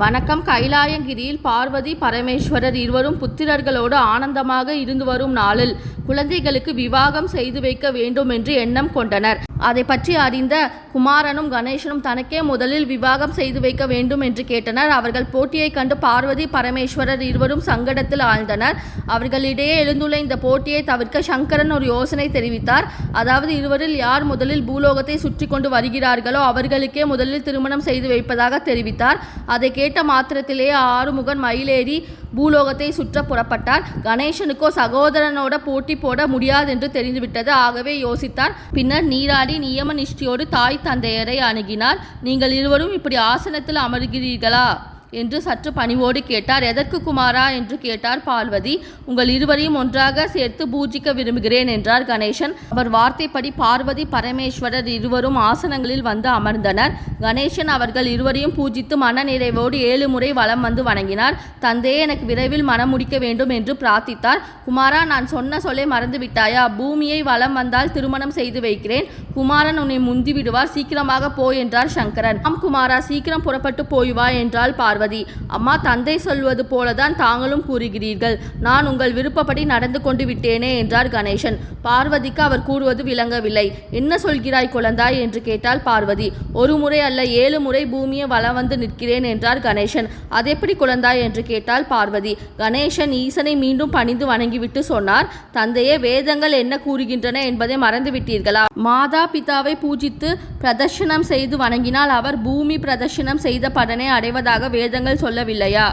வணக்கம். கைலாயங்கிரியில் பார்வதி பரமேஸ்வரர் இருவரும் புத்திரர்களோடு ஆனந்தமாக இருந்து வரும் நாளில் குழந்தைகளுக்கு விவாகம் செய்து வைக்க வேண்டும் என்று எண்ணம் கொண்டனர். அதை பற்றி அறிந்த குமாரனும் கணேசனும் தனக்கே முதலில் விவாகம் செய்து வைக்க வேண்டும் என்று கேட்டனர். அவர்கள் போட்டியைக் கண்டு பார்வதி பரமேஸ்வரர் இருவரும் சங்கடத்தில் ஆழ்ந்தனர். அவர்களிடையே எழுந்துள்ள இந்த போட்டியை தவிர்க்க சங்கரன் ஒரு யோசனை தெரிவித்தார். அதாவது இருவரில் யார் முதலில் பூலோகத்தை சுற்றி கொண்டு வருகிறார்களோ அவர்களுக்கே முதலில் திருமணம் செய்து வைப்பதாக தெரிவித்தார். அதை கேட்ட மாத்திரத்திலேயே ஆறுமுகன் மயிலேறி பூலோகத்தை சுற்ற புறப்பட்டார். கணேசனுக்கோ சகோதரனோட போட்டி போட முடியாது என்று தெரிந்துவிட்டது. ஆகவே யோசித்தார். பின்னர் நீராடி நியம நிஷ்டியோடு தாய் தந்தையரை அணுகினார். நீங்கள் இருவரும் இப்படி ஆசனத்தில் அமர்கிறீர்களா? என்று சற்று பணிவோடு கேட்டார். எதற்கு குமாரா? என்று கேட்டார் பார்வதி. உங்கள் இருவரையும் ஒன்றாக சேர்த்து பூஜிக்க விரும்புகிறேன் என்றார் கணேசன். அவர் வார்த்தைப்படி பார்வதி பரமேஸ்வரர் இருவரும் ஆசனங்களில் வந்து அமர்ந்தனர். கணேசன் அவர்கள் இருவரையும் பூஜித்து மனநிறைவோடு ஏழு முறை வலம் வந்து வணங்கினார். தந்தையே எனக்கு விரைவில் மனம் முடிக்க வேண்டும் என்று பிரார்த்தித்தார். குமாரா நான் சொன்ன சொல்லை மறந்து விட்டாயா பூமியை வலம் வந்தால் திருமணம் செய்து வைக்கிறேன். குமாரன் உன்னை முந்திவிடுவார். சீக்கிரமாக போ என்றார் சங்கரன். ஆம் குமாரா சீக்கிரம் புறப்பட்டு போய் வா பார்வதி. பார்வதி அம்மா தந்தை சொல்வது போலதான் தாங்களும் கூறுகிறீர்கள். நான் உங்கள் விருப்பப்படி நடந்து கொண்டு விட்டேனே என்றார் கணேசன். பார்வதிக்கு அவர் கூறுவது விளங்கவில்லை. என்ன சொல்கிறாய் குழந்தாய்? என்று கேட்டால் பார்வதி. ஒரு முறை அல்ல ஏழு முறை பூமியை வலம் வந்து நிற்கிறேன் என்றார் கணேசன். அதெப்படி குழந்தாய்? என்று கேட்டால் பார்வதி. கணேசன் ஈசனை மீண்டும் பணிந்து வணங்கிவிட்டு சொன்னார் தந்தையே வேதங்கள் என்ன கூறுகின்றன என்பதை மறந்துவிட்டீர்களா மாதா பிதாவை பூஜித்து பிரதர்ஷனம் செய்து வணங்கினால் அவர் பூமி பிரதர்ஷனம் செய்த படனை அடைவதாக வேதங்கள் சொல்லவில்லையா?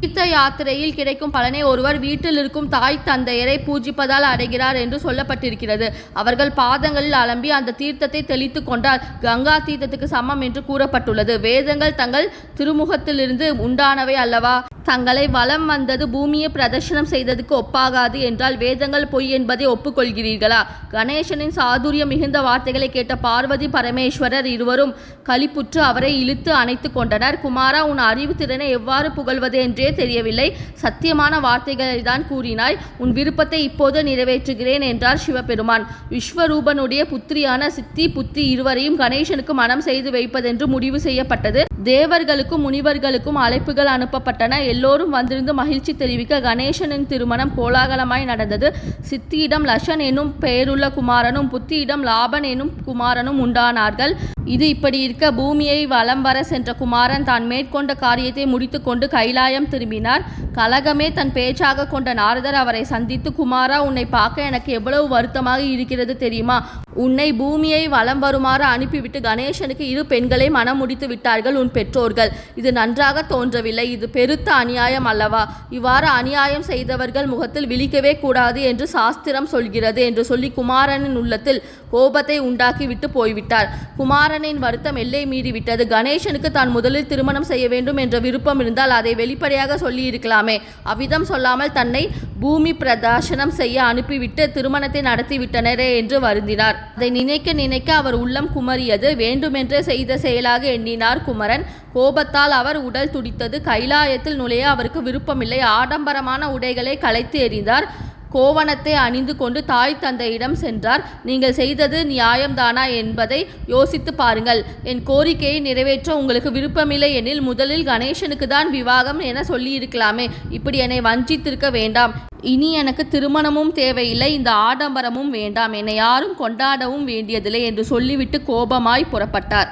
தீர்த்த யாத்திரையில் கிடைக்கும் பலனை ஒருவர் வீட்டில் இருக்கும் தாய் தந்தையரை பூஜிப்பதால் அடைகிறார் என்று சொல்லப்பட்டிருக்கிறது. அவர்கள் பாதங்களில் அலம்பி அந்த தீர்த்தத்தை தெளித்து கொண்டால் கங்கா தீர்த்தத்துக்கு சமம் என்று கூறப்பட்டுள்ளது. வேதங்கள் தங்கள் திருமுகத்திலிருந்து உண்டானவை அல்லவா? தங்களை வலம் வந்தது பூமியை பிரதர்ஷனம் செய்ததுக்கு ஒப்பாகாது என்றால் வேதங்கள் பொய் என்பதை ஒப்புக்கொள்கிறீர்களா? கணேசனின் சாதுரியம் மிகுந்த வார்த்தைகளை கேட்ட பார்வதி பரமேஸ்வரர் இருவரும் களிப்புற்று அவரை இழுத்து அணைத்து கொண்டனர். குமாரா உன் அறிவு திறனை எவ்வாறு புகழ்வது என்றே தெரியவில்லை. சத்தியமான வார்த்தைகளை தான் கூறினாய். உன் விருப்பத்தை இப்போது நிறைவேற்றுகிறேன் என்றார் சிவபெருமான். விஸ்வரூபனுடைய புத்திரியான சித்தி புத்தி இருவரையும் கணேசனுக்கு மனம் செய்து வைப்பதென்று முடிவு செய்யப்பட்டது. தேவர்களுக்கும் முனிவர்களுக்கும் அழைப்புகள் அனுப்பப்பட்டன. எல்லோரும் வந்திருந்து மகிழ்ச்சி தெரிவிக்க கணேசனின் திருமணம் கோலாகலமாய் நடந்தது. சித்தியிடம் லஷன் எனும் பெயருள்ள குமாரனும் புத்தியிடம் லாபன் எனும் குமாரனும் உண்டானார்கள். இது இப்படி இருக்க பூமியை வலம் வர சென்ற குமாரன் தான் மேற்கொண்ட காரியத்தை முடித்துக்கொண்டு கைலாயம் திரும்பினார். கலகமே தன் பேச்சாக கொண்ட நாரதர் அவரை சந்தித்து குமாரா உன்னை பார்க்க எனக்கு எவ்வளவு வருத்தமாக இருக்கிறது தெரியுமா? உன்னை பூமியை வலம் வருமாறு அனுப்பிவிட்டு கணேசனுக்கு இரு பெண்களை மனம் முடித்து விட்டார்கள். உன் பெற்றோர்கள். இது நன்றாக தோன்றவில்லை. இது பெருத்த அநியாயம் அல்லவா? இவ்வாறு அநியாயம் செய்தவர்கள் முகத்தில் விழிக்கவே கூடாது என்று சாஸ்திரம் சொல்கிறது என்று சொல்லி குமாரனின் உள்ளத்தில் கோபத்தை உண்டாக்கிவிட்டு போய்விட்டார். குமாரனின் வருத்தம் எல்லை மீறிவிட்டது. கணேசனுக்கு தான் முதலில் திருமணம் செய்ய வேண்டும் என்ற விருப்பம் இருந்தால் அதை வெளிப்படையாக சொல்லி இருக்கலாமே அவ்விதம் சொல்லாமல் தன்னை பூமி பிரதாசனம் செய்ய அனுப்பிவிட்டு திருமணத்தை நடத்திவிட்டனரே என்று வருந்தினார். அதை நினைக்க நினைக்க அவர் உள்ளம் குமரியது வேண்டுமென்றே செய்த செயலாக எண்ணினார் குமரன். கோபத்தால் அவர் உடல் துடித்தது. கைலாயத்தில் நுழைய அவருக்கு விருப்பமில்லை. ஆடம்பரமான உடைகளை களைத்து எறிந்தார். கோவணத்தை அணிந்து கொண்டு தாய் தந்தையிடம் சென்றார். நீங்கள் செய்தது நியாயம்தானா என்பதை யோசித்து பாருங்கள். என் கோரிக்கையை நிறைவேற்ற உங்களுக்கு விருப்பமில்லை எனில் முதலில் கணேசனுக்கு தான் விவாகம் என சொல்லியிருக்கலாமே. இப்படி என்னை வஞ்சித்திருக்க வேண்டாம். இனி எனக்கு திருமணமும் தேவையில்லை இந்த ஆடம்பரமும் வேண்டாம். என்னை யாரும் கொண்டாடவும் வேண்டியதில்லை என்று சொல்லிவிட்டு கோபமாய் புறப்பட்டார்.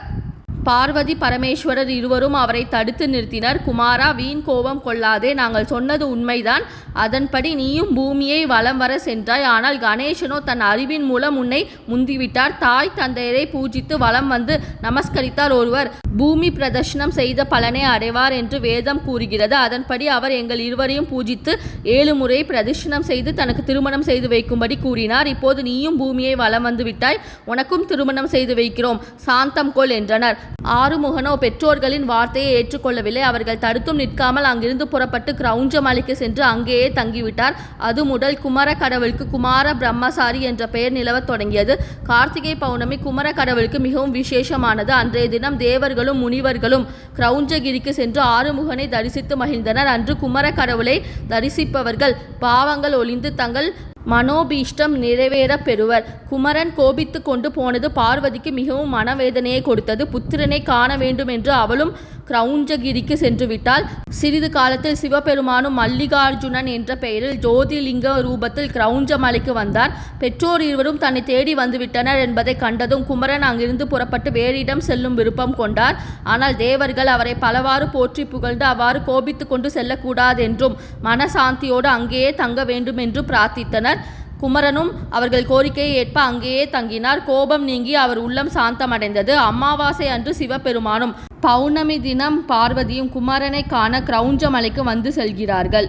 பார்வதி பரமேஸ்வரர் இருவரும் அவரை தடுத்து நிறுத்தினர். குமாரா வீண் கோபம் கொள்ளாதே நாங்கள் சொன்னது உண்மைதான். அதன்படி நீயும் பூமியை வலம் வர சென்றாய். ஆனால் கணேசனோ தன் அறிவின் மூலம் உன்னை முந்திவிட்டார். தாய் தந்தையரை பூஜித்து வலம் வந்து நமஸ்கரித்தார் ஒருவர். பூமி பிரதர்ஷனம் செய்த பலனை அடைவார் என்று வேதம் கூறுகிறது. அதன்படி அவர் எங்கள் இருவரையும் பூஜித்து ஏழு முறை பிரதர்ஷனம் செய்து தனக்கு திருமணம் செய்து வைக்கும்படி கூறினார். இப்போது நீயும் பூமியை வலம் வந்து விட்டாய். உனக்கும் திருமணம் செய்து வைக்கிறோம். சாந்தம் கொள் என்றனர். ஆறுமுகனோ பெற்றோர்களின் வார்த்தையை ஏற்றுக்கொள்ளவில்லை. அவர்கள் தடுத்தும் நிற்காமல் அங்கிருந்து புறப்பட்டு கிரௌஞ்ச மலைக்கு சென்று அங்கேயே தங்கிவிட்டார். அது முதல் குமர கடவுளுக்கு குமார பிரம்மசாரி என்ற பெயர் நிலவத் தொடங்கியது. கார்த்திகை பௌர்ணமி குமர கடவுளுக்கு மிகவும் விசேஷமானது. அன்றைய தினம் தேவர்களும் முனிவர்களும் கிரௌஞ்சகிரிக்கு சென்று ஆறுமுகனை தரிசித்து மகிழ்ந்தனர். அன்று குமர கடவுளை தரிசிப்பவர்கள் பாவங்கள் ஒளிந்து தங்கள் மனோபீஷ்டம் நிறைவேறப் பெறுவர். குமரன் கோபித்து கொண்டு போனது பார்வதிக்கு மிகவும் மனவேதனையை கொடுத்தது. புத்திரனை காண வேண்டும் என்று அவளும் கிரௌஞ்சகிரிக்கு சென்று விட்டால் சிறிது காலத்தில் சிவபெருமானும் மல்லிகார்ஜுனன் என்ற பெயரில் ஜோதிலிங்க ரூபத்தில் கிரௌஞ்ச மலைக்கு வந்தார். பெற்றோர் இருவரும் தன்னை தேடி வந்துவிட்டனர் என்பதை கண்டதும் குமரன் அங்கிருந்து புறப்பட்டு வேறிடம் செல்லும் விருப்பம் கொண்டார். ஆனால் தேவர்கள் அவரை பலவாறு போற்றி புகழ்ந்து அவ்வாறு கோபித்துக் கொண்டு செல்லக்கூடாதென்றும் மனசாந்தியோடு அங்கேயே தங்க வேண்டும் என்று பிரார்த்தித்தனர். குமரனும் அவர்கள் கோரிக்கையை ஏற்ப அங்கேயே தங்கினார். கோபம் நீங்கி அவர் உள்ளம் சாந்தமடைந்தது. அமாவாசை அன்று சிவபெருமானும் பௌர்ணமி தினம் பார்வதியும் குமாரனை காண கிரௌஞ்ச மலைக்கு வந்து செல்கிறார்கள்.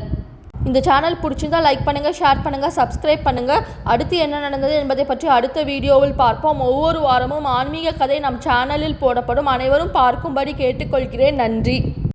இந்த சேனல் பிடிச்சிருந்தா லைக் பண்ணுங்கள் ஷேர் பண்ணுங்கள் சப்ஸ்கிரைப் பண்ணுங்கள் அடுத்து என்ன நடந்தது என்பதை பற்றி அடுத்த வீடியோவில் பார்ப்போம். ஒவ்வொரு வாரமும் ஆன்மீக கதை நம் சேனலில் போடப்படும். அனைவரும் பார்க்கும்படி கேட்டுக்கொள்கிறேன். நன்றி.